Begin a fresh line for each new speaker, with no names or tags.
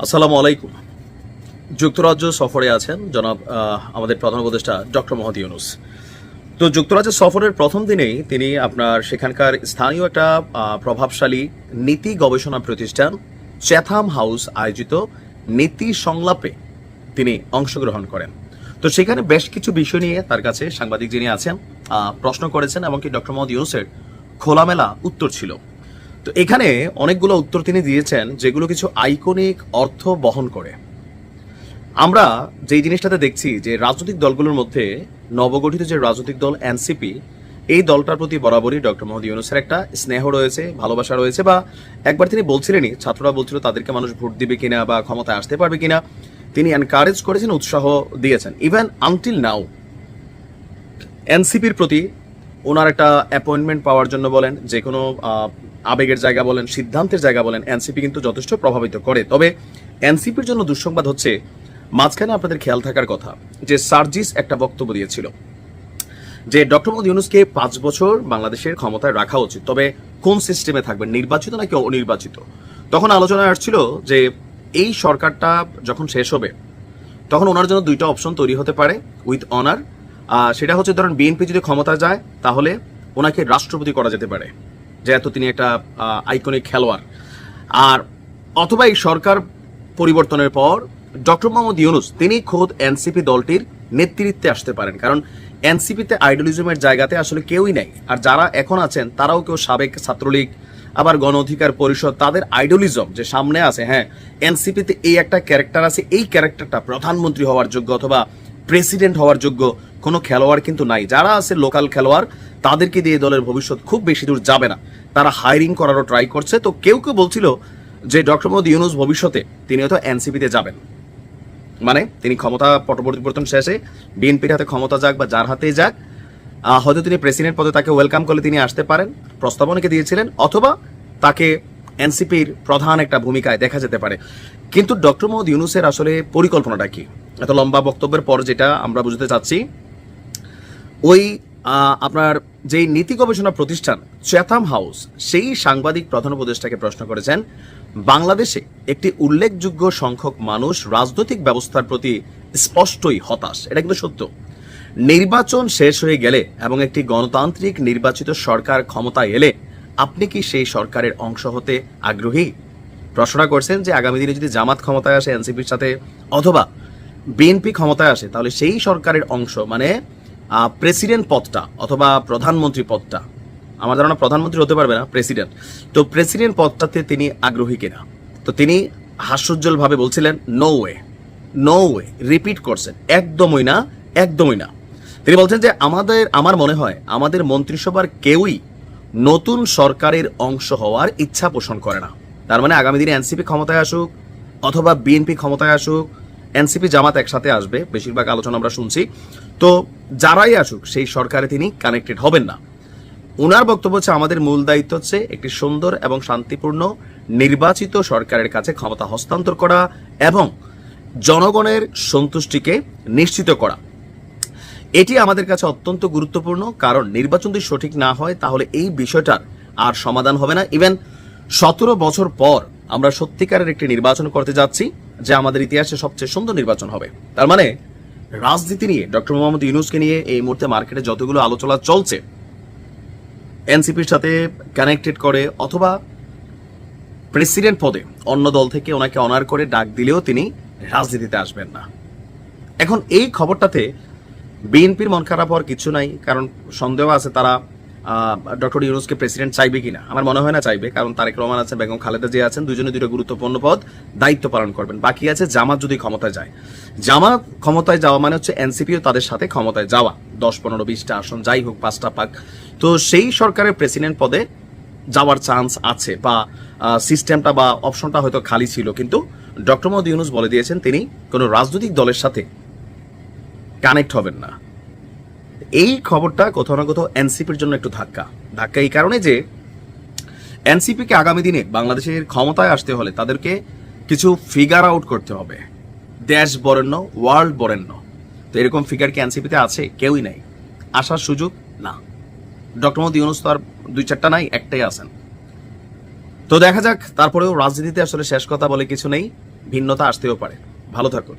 আসসালামু আলাইকুম। যুক্তরাজ্য সফরে আছেন জনাব আমাদের প্রধান উপদেষ্টা ডক্টর মোহাম্মদ ইউনুস। তো যুক্তরাজ্য সফরের প্রথম দিনেই তিনি আপনার সেখানকার স্থানীয় একটা প্রভাবশালী নীতি গবেষণা প্রতিষ্ঠান চ্যাথাম হাউস আয়োজিত নীতি সংলাপে তিনি অংশগ্রহণ করেন। তো সেখানে বেশ কিছু বিষয় নিয়ে তার কাছে সাংবাদিক যিনি আছেন প্রশ্ন করেছেন এবং কি ডক্টর মোহাম্মদ ইউনুসের খোলামেলা উত্তর ছিল। তো এখানে অনেকগুলো উত্তর তিনি দিয়েছেন, যেগুলো কিছু আইকনিক অর্থ বহন করে। আমরা যেই জিনিসটাতে দেখছি যে রাজনৈতিক দলগুলোর মধ্যে নবগঠিত যে রাজনৈতিক দল এনসিপি, এই দলটার প্রতি বরাবরই ডক্টর মোহাম্মদ ইউনুসের একটা স্নেহ রয়েছে, ভালোবাসা রয়েছে বা একবার তিনি বলছিলেনই, ছাত্ররা বলছিল তাদেরকে মানুষ ভোট দিবে কিনা বা ক্ষমতায় আসতে পারবে কিনা, তিনি এনকারেজ করেছেন, উৎসাহ দিয়েছেন। ইভেন আনটিল নাও এনসিপির প্রতি ওনার একটা অ্যাপয়েন্টমেন্ট পাওয়ার জন্য বলেন যে কোনো আবেগের জায়গা বলেন, সিদ্ধান্তের জায়গা বলেন, এনসিপি কিন্তু যথেষ্ট প্রভাবিত করে। তবে এনসিপির জন্য দুঃসংবাদ হচ্ছে, মাঝখানে আপনাদের খেয়াল থাকার কথা যে সার্জিস একটা বক্তব্য দিয়েছিল যে ডক্টর মোহাম্মদ ইউনুসকে পাঁচ বছর বাংলাদেশের ক্ষমতায় রাখা উচিত। তবে কোন সিস্টেমে থাকবেন, নির্বাচিত নাকি অনির্বাচিত? তখন আলোচনা আসছিল যে এই সরকারটা যখন শেষ হবে, তখন ওনার জন্য দুইটা অপশন তৈরি হতে পারে, উইথ অনার। সেটা হচ্ছে, ধরেন, বিএনপি যদি ক্ষমতা যায়, তাহলে ওনাকে রাষ্ট্রপতি করা যেতে পারে। যেহেতু তিনি একটা আইকনিক খেলোয়াড়। আর অথবা এই সরকার পরিবর্তনের পর ডক্টর মোহাম্মদ ইউনুস, তিনি খোদ এনসিপি দলটির নেতৃত্বে আসতে পারেন। কারণ এনসিপিতে আইডলিজমের জায়গাতে আসলে কেউই নেই। আর যারা এখন আছেন, তারাও কেউ সাবেক ছাত্রলীগ, আবার গণ অধিকার পরিষদ, তাদের আইডলিজম যে সামনে আছে হ্যাঁ এনসিপিতে এই একটা ক্যারেক্টার আছে, এই ক্যারেক্টারটা প্রধানমন্ত্রী হওয়ার যোগ্য অথবা প্রেসিডেন্ট হওয়ার যোগ্য কোনো খেলোয়াড় কিন্তু নাই। যারা আছে লোকাল খেলোয়াড় তাদেরকে দিয়ে দলের ভবিষ্যৎ খুব বেশি দূর যাবে না। তারা হায়ারিং করারও ট্রাই করছে। তো কেউ কেউ বলছিল যে ডক্টর মোহাম্মদ ইউনুস ভবিষ্যতে তিনি হয়তো এনসিপিতে যাবেন। মানে তিনি ক্ষমতা পট পরিবর্তন শেষে বিএনপির হাতে ক্ষমতা যাক বা যার হাতেই যাক হয়তো তিনি প্রেসিডেন্ট পদে তাকে ওয়েলকাম করলে তিনি আসতে পারেন প্রস্তাবনাকে দিয়েছিলেন, অথবা তাকে এনসিপির প্রধান একটা ভূমিকায় দেখা যেতে পারে। কিন্তু ডক্টর মোহাম্মদ ইউনুসের আসলে পরিকল্পনাটা কি? এত লম্বা বক্তব্যের পর যেটা আমরা বুঝতে চাচ্ছি, ওই আপনার যেই নীতি গবেষণা প্রতিষ্ঠান চ্যাথাম হাউস, সেই সাংবাদিক প্রধান উপদেষ্টাকে প্রশ্ন করেছেন, বাংলাদেশে একটি উল্লেখযোগ্য সংখ্যক মানুষ রাজনৈতিক ব্যবস্থার প্রতি স্পষ্টই হতাশ। এটা কিন্তু সত্য। নির্বাচন শেষ হয়ে গেলে এবং একটি গণতান্ত্রিক নির্বাচিত সরকার ক্ষমতায় এলে আপনি কি সেই সরকারের অংশ হতে আগ্রহী? প্রশ্নটা করছেন যে আগামী দিনে যদি জামাত ক্ষমতায় আসে, এনসিপির সাথে, অথবা বিএনপি ক্ষমতায় আসে, তাহলে সেই সরকারের অংশ মানে প্রেসিডেন্ট পদটা অথবা প্রধানমন্ত্রী পদটা, আমার ধারণা প্রধানমন্ত্রী হতে পারবে না প্রেসিডেন্ট তো প্রেসিডেন্ট পদটাতে তিনি আগ্রহী কিনা? তো তিনি হাস্যোজ্জ্বলভাবে বলছিলেন no way no way repeat করছেন, একদমই না একদমই না। তিনি বলছেন যে, আমাদের, আমার মনে হয়, আমাদের মন্ত্রিসভার কেউই নতুন সরকারের অংশ হওয়ার ইচ্ছা পোষণ করে না। তার মানে আগামী দিনে এনসিপি ক্ষমতায় আসুক অথবা বিএনপি ক্ষমতায় আসুক এনসিপি জামাত একসাথে আসবে, বেশিরভাগ আলোচনা আমরা শুনছি। তো যারাই আসুক, সেই সরকারে তিনি কানেক্টেড হবেন না। ওনার বক্তব্য হচ্ছে, আমাদের মূল দায়িত্ব হচ্ছে একটি সুন্দর এবং শান্তিপূর্ণ নির্বাচিত সরকারের কাছে ক্ষমতা হস্তান্তর করা এবং জনগণের সন্তুষ্টিকে নিশ্চিত করা। এটি আমাদের কাছে অত্যন্ত গুরুত্বপূর্ণ, কারণ নির্বাচন যদি সঠিক না হয়, তাহলে এই বিষয়টার আর সমাধান হবে না। ইভেন সতেরো বছর পর আমরা সত্যিকারের একটি নির্বাচন করতে যাচ্ছি। যা আমাদের ইতিহাসে সবচেয়ে সুন্দর নির্বাচন হবে। তার মানে রাজনীতি নিয়ে, ডক্টর মোহাম্মদ ইউনুসকে নিয়ে এই মুহূর্তে মার্কেটে যতগুলো আলোচনা চলছে, এনসিপির সাথে কানেক্টেড করে অথবা প্রেসিডেন্ট পদে অন্য দল থেকে ওনাকে অনার করে ডাক দিলেও তিনি রাজনীতিতে আসবেন না। এখন এই খবরটাতে বিএনপির মন খারাপ হওয়ার কিছু নাই, কারণ সন্দেহ আছে তারা ডক্টর ইউনুসকে প্রেসিডেন্ট চাইবে কিনা? আমার মনে হয় না চাইবে, কারণ তারেক রহমান আছে, বেগম খালেদা জিয়া আছেন, দুজনে দুটো গুরুত্বপূর্ণ পদ, দায়িত্ব পালন করবেন। বাকি আছে জামাত যদি ক্ষমতায় যায়। জামাত ক্ষমতায় যাওয়া মানে হচ্ছে এনসিপিও তাদের সাথে ক্ষমতায় যাওয়া। দশ, পনেরো, বিশটা আসন, যাই হোক, পাঁচটা পাক। তো সেই সরকারের প্রেসিডেন্ট পদে যাওয়ার চান্স আছে বা সিস্টেমটা বা অপশনটা হয়তো খালি ছিল, কিন্তু ডক্টর মোহাম্মদ ইউনুস বলে দিয়েছেন তিনি কোনো রাজনৈতিক দলের সাথে কানেক্ট হবেন না। এই খবরটা কোথাও না কোথাও এনসিপির জন্য একটু ধাক্কা। ধাক্কা এই কারণে যে এনসিপিকে আগামী দিনে বাংলাদেশের ক্ষমতায় আসতে হলে তাদেরকে কিছু ফিগার আউট করতে হবে। দেশ বরেণ্য ওয়ার্ল্ড বরেণ্য। তো এরকম ফিগার কি এনসিপিতে আছে? কেউই নাই। আসার সুযোগ না। ডক্টর মোহাম্মদ ইউনুস তো আর দুই চারটা নাই, একটাই আছেন। তো দেখা যাক, তারপরেও রাজনীতিতে আসলে শেষ কথা বলে কিছু নেই। ভিন্নতা আসতেও পারে। ভালো থাকুন।